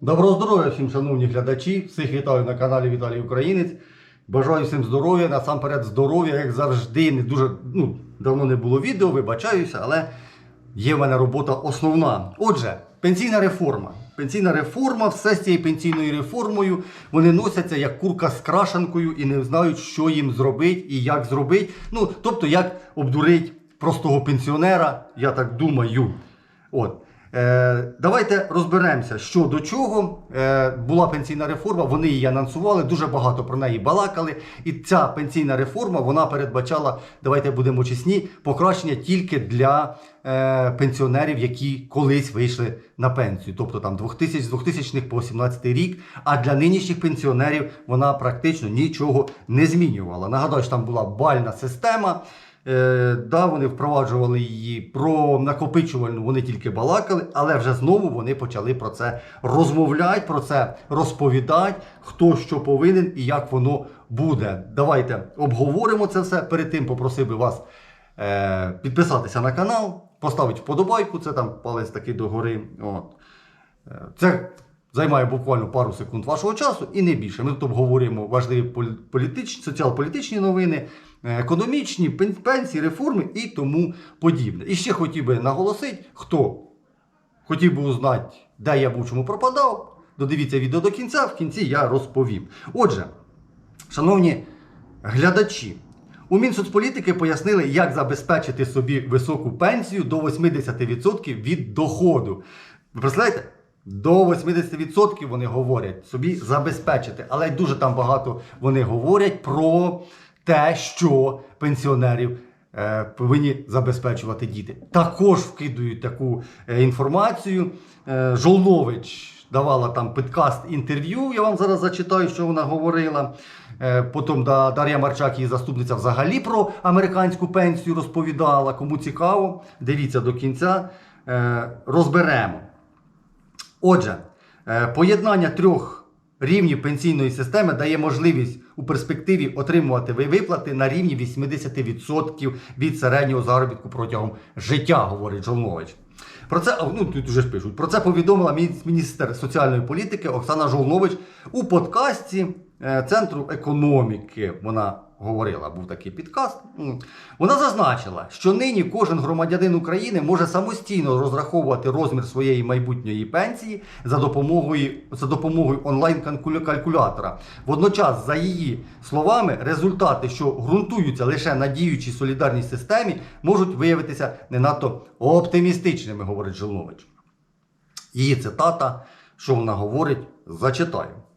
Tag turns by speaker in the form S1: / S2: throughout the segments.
S1: Доброго здоров'я всім, шановні глядачі. Всіх вітаю на каналі Віталій Українець. Бажаю всім здоров'я, насамперед здоров'я, як завжди. Не дуже ну, давно не було відео, вибачаюся, але є в мене робота основна. Отже, пенсійна реформа. Пенсійна реформа, все з цією пенсійною реформою. Вони носяться як курка з крашанкою і не знають, що їм зробити і як зробити. Ну, тобто, як обдурити простого пенсіонера, я так думаю. От. Е, давайте розберемося, що до чого е, була пенсійна реформа. Вони її анонсували, дуже багато про неї балакали. І ця пенсійна реформа вона передбачала, давайте будемо чесні, покращення тільки для е, пенсіонерів, які колись вийшли на пенсію, тобто там 2000, з 2000 по 17 рік. А для нинішніх пенсіонерів вона практично нічого не змінювала. Нагадаю, що там була бальна система. Е, да, вони впроваджували її про накопичувальну, вони тільки балакали, але вже знову вони почали про це розмовляти, про це розповідати, хто що повинен і як воно буде. Давайте обговоримо це все. Перед тим попросив би вас е, підписатися на канал, поставити вподобайку, це там палець такий догори. От. Е, Це займає буквально пару секунд вашого часу і не більше. Ми тут обговорюємо важливі політичні, соціал-політичні новини, економічні, пенсії, реформи і тому подібне. І ще хотів би наголосити, хто хотів би узнати, де я був, чому пропадав. Додивіться відео до кінця, в кінці я розповім. Отже, шановні глядачі, у Мінсоцполітики пояснили, як забезпечити собі високу пенсію до 80% від доходу. Ви представляєте? До 80% вони говорять собі забезпечити, але дуже там багато вони говорять про те, що пенсіонерів е, повинні забезпечувати діти. Також вкидують таку е, інформацію. Е, Жолнович давала там підкаст інтерв'ю. Я вам зараз зачитаю, що вона говорила. Е, Потім да, Дар'я Марчак, її заступниця, взагалі про американську пенсію розповідала. Кому цікаво, дивіться до кінця. Е, Розберемо. Отже, е, поєднання трьох рівнів пенсійної системи дає можливість у перспективі отримувати виплати на рівні 80% від середнього заробітку протягом життя, говорить Жолнович. Про це ну тут вже ж пишуть. Про це повідомила міністр- соціальної політики Оксана Жолнович у подкасті е, Центру економіки. Вона говорила, був такий підкаст. Вона зазначила, що нині кожен громадянин України може самостійно розраховувати розмір своєї майбутньої пенсії за допомогою, за допомогою онлайн-калькулятора. Водночас, за її словами, результати, що ґрунтуються лише на діючій солідарній системі, можуть виявитися не надто оптимістичними, говорить Жилнович. Її цитата, що вона говорить, зачитаю.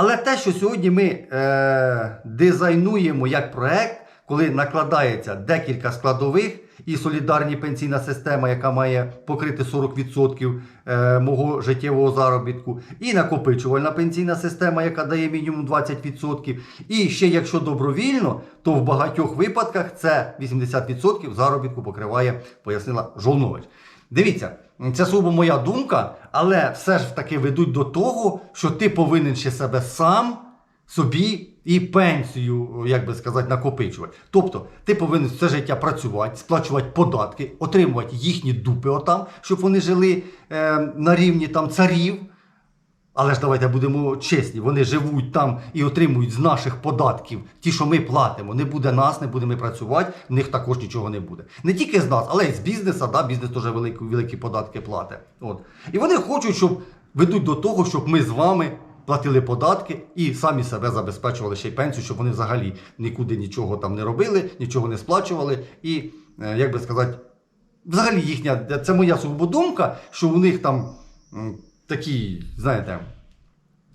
S1: Але те, що сьогодні ми е, дизайнуємо як проект, коли накладається декілька складових і солідарні пенсійна система, яка має покрити 40% е, мого життєвого заробітку, і накопичувальна пенсійна система, яка дає мінімум 20%. І ще якщо добровільно, то в багатьох випадках це 80% заробітку покриває, пояснила Жолнович. Дивіться, це сугубо моя думка, але все ж таки ведуть до того, що ти повинен ще себе сам собі і пенсію, як би сказати, накопичувати. Тобто ти повинен все життя працювати, сплачувати податки, отримувати їхні дупи отам, щоб вони жили е, на рівні там царів. Але ж давайте будемо чесні, вони живуть там і отримують з наших податків ті, що ми платимо. Не буде нас, не будемо працювати, в них також нічого не буде. Не тільки з нас, але й з бізнесу, да, бізнес теж великі, великі податки платить. От. І вони хочуть, щоб ведуть до того, щоб ми з вами платили податки і самі себе забезпечували ще й пенсію, щоб вони взагалі нікуди нічого там не робили, нічого не сплачували. І, е, як би сказати, взагалі їхня, це моя думка, що у них там такі, знаєте,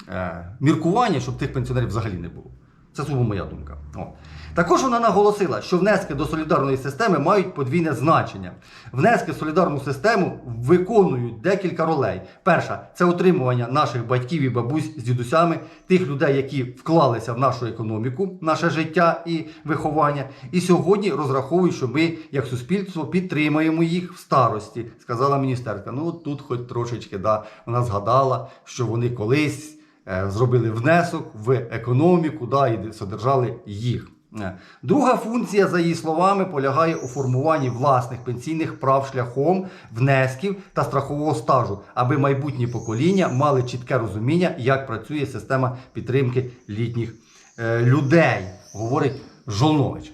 S1: е, міркування, щоб тих пенсіонерів взагалі не було. Це сума моя думка. О. Також вона наголосила, що внески до солідарної системи мають подвійне значення. Внески в солідарну систему виконують декілька ролей. Перша це утримування наших батьків і бабусь з дідусями, тих людей, які вклалися в нашу економіку, наше життя і виховання. І сьогодні розраховують, що ми, як суспільство, підтримаємо їх в старості, сказала міністерка. Ну от тут, хоч трошечки, да, вона згадала, що вони колись е, зробили внесок в економіку, да, і содержали їх. Е. Друга функція, за її словами, полягає у формуванні власних пенсійних прав шляхом внесків та страхового стажу, аби майбутні покоління мали чітке розуміння, як працює система підтримки літніх е, людей, говорить Жолнович.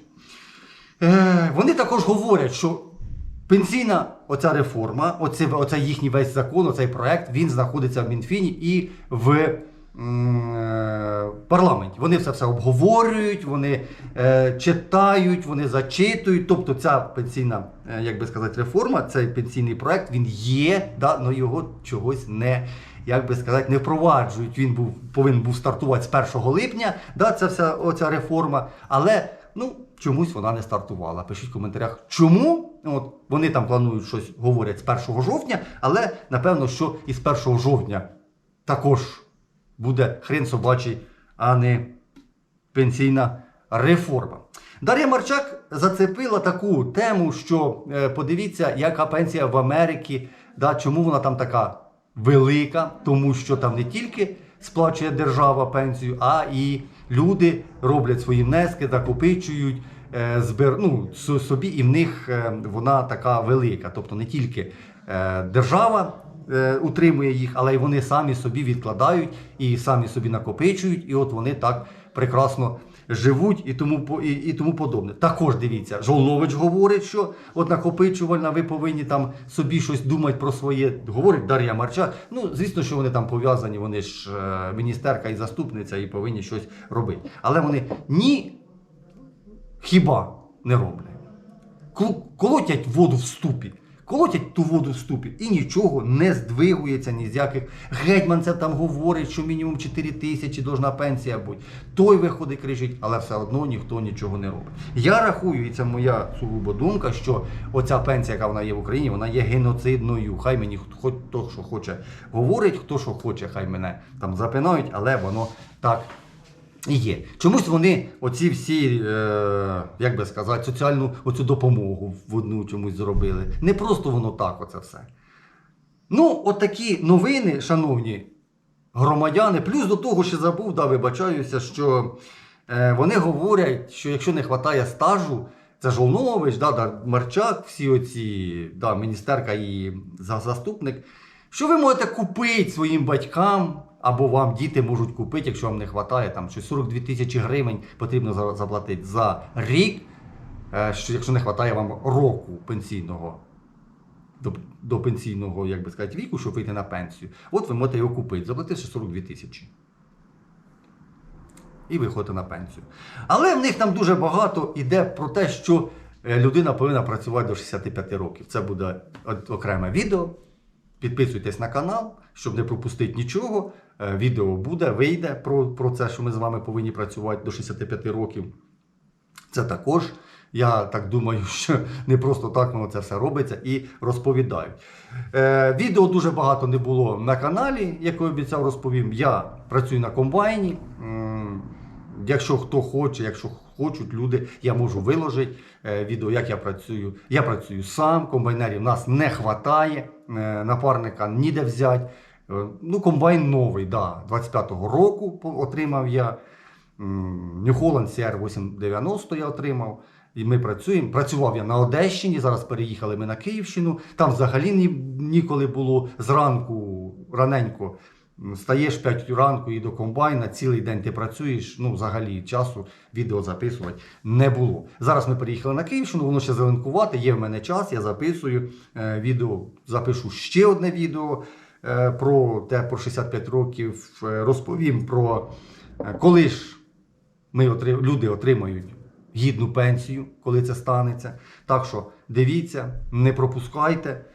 S1: Е, вони також говорять, що пенсійна оця реформа, оце, оце їхній весь закон, оцей проект, він знаходиться в Мінфіні і в парламенті. Вони це все обговорюють, вони е, читають, вони зачитують. Тобто ця пенсійна, е, як би сказати, реформа, цей пенсійний проект, він є, да, але його чогось не. Як би сказати, не впроваджують. Він був повинен був стартувати з 1 липня. Да, це вся оця реформа. Але ну чомусь вона не стартувала. Пишіть в коментарях, чому. От вони там планують щось говорять з 1 жовтня, але напевно, що і з 1 жовтня також буде хрен собачий, а не пенсійна реформа. Дар'я Марчак зацепила таку тему, що е, подивіться, яка пенсія в Америці, да, чому вона там така велика, тому що там не тільки сплачує держава пенсію, а і люди роблять свої внески, накопичують, е, збер, ну, собі, і в них е, вона така велика. Тобто не тільки держава утримує їх, але й вони самі собі відкладають і самі собі накопичують, і от вони так прекрасно живуть і тому, і, і тому подобне. Також дивіться, Жолнович говорить, що от накопичувальна, ви повинні там собі щось думати про своє. Говорить Дар'я Марчак. Ну, звісно, що вони там пов'язані, вони ж е, міністерка і заступниця і повинні щось робити. Але вони ні хіба не роблять. Колотять воду в ступі. Колотять ту воду в ступі і нічого не здвигується ні з яких. Гетьман це там говорить, що мінімум 4 тисячі должна пенсія бути. Той виходить, кричить, але все одно ніхто нічого не робить. Я рахую, і це моя сугубо думка, що оця пенсія, яка вона є в Україні, вона є геноцидною. Хай мені хоч хто що хоче говорить, хто що хоче, хай мене там запинають, але воно так є. Чомусь вони оці всі, е, як би сказати, соціальну оцю допомогу в одну чомусь зробили. Не просто воно так, оце все. Ну, от новини, шановні громадяни, плюс до того, що забув, да, вибачаюся, що е, вони говорять, що якщо не вистачає стажу, це Жолнович, да, да, Марчак, всі оці, да, міністерка і заступник, що ви можете купити своїм батькам, або вам діти можуть купити, якщо вам не вистачає, там щось 42 тисячі гривень потрібно заплатити за рік, е, що, якщо не вистачає вам року пенсійного до, до пенсійного, як би сказати, віку, щоб вийти на пенсію. От ви можете його купити, заплативши 42 тисячі. І виходите на пенсію. Але в них там дуже багато йде про те, що е, людина повинна працювати до 65 років. Це буде окреме відео. Підписуйтесь на канал, щоб не пропустити нічого. Е, Відео буде, вийде про, про це, що ми з вами повинні працювати до 65 років. Це також, я так думаю, що не просто так воно це все робиться і розповідають. Е, відео дуже багато не було на каналі, як я обіцяв, розповім. Я працюю на комбайні. Якщо хто хоче, якщо хочуть люди, я можу виложити е, відео, як я працюю. Я працюю сам, комбайнерів нас не вистачає, напарника ніде взяти. Е, Ну, комбайн новий, да, 25-го року отримав я. New Holland CR890 я отримав. І ми працюємо. Працював я на Одещині, зараз переїхали ми на Київщину. Там взагалі ні, ніколи було зранку, раненько. Стаєш 5 ранку і до комбайна, цілий день ти працюєш, ну взагалі часу відео записувати не було. Зараз ми переїхали на Київщину, воно ще зеленкувати, є в мене час, я записую е, відео, запишу ще одне відео е, про те, про 65 років, е, розповім про е, коли ж ми отри- люди отримають гідну пенсію, коли це станеться. Так що дивіться, не пропускайте,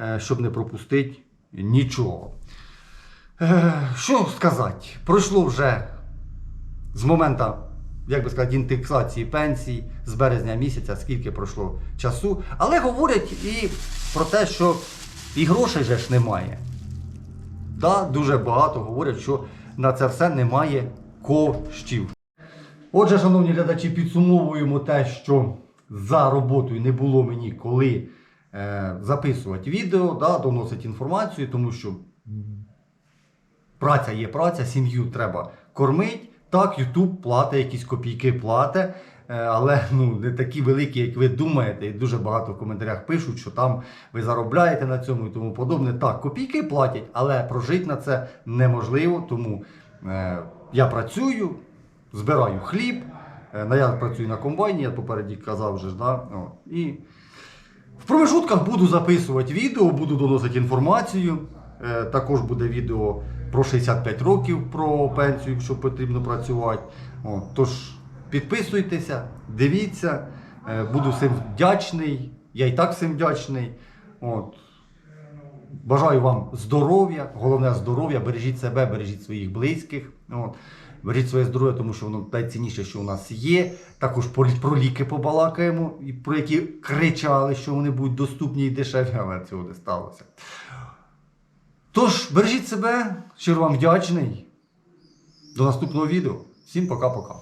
S1: е, щоб не пропустити нічого. Е, Що сказати? Пройшло вже з моменту, як би сказати, індексації пенсій з березня місяця, скільки пройшло часу. Але говорять і про те, що і грошей же ж немає. Да, дуже багато говорять, що на це все немає коштів. Отже, шановні глядачі, підсумовуємо те, що за роботою не було мені коли е, записувати відео, да, доносити інформацію, тому що праця є праця, сім'ю треба кормити. Так, YouTube платить якісь копійки платить. е, але ну, не такі великі, як ви думаєте. І дуже багато в коментарях пишуть, що там ви заробляєте на цьому і тому подобне. Так, копійки платять, але прожити на це неможливо. Тому е, я працюю, збираю хліб. Е, я працюю на комбайні, я попереді казав вже да? О, і в промежутках буду записувати відео, буду доносити інформацію. Е, також буде відео про 65 років про пенсію, якщо потрібно працювати. О, тож підписуйтеся, дивіться, е, буду всім вдячний. Я і так всім вдячний. От. Бажаю вам здоров'я, головне здоров'я, бережіть себе, бережіть своїх близьких. От. Бережіть своє здоров'я, тому що воно найцінніше, що у нас є. Також про, ліки побалакаємо, про які кричали, що вони будуть доступні і дешеві, але цього не сталося. Тож, бережіть себе, щиро вам вдячний. До наступного відео. Всім пока-пока.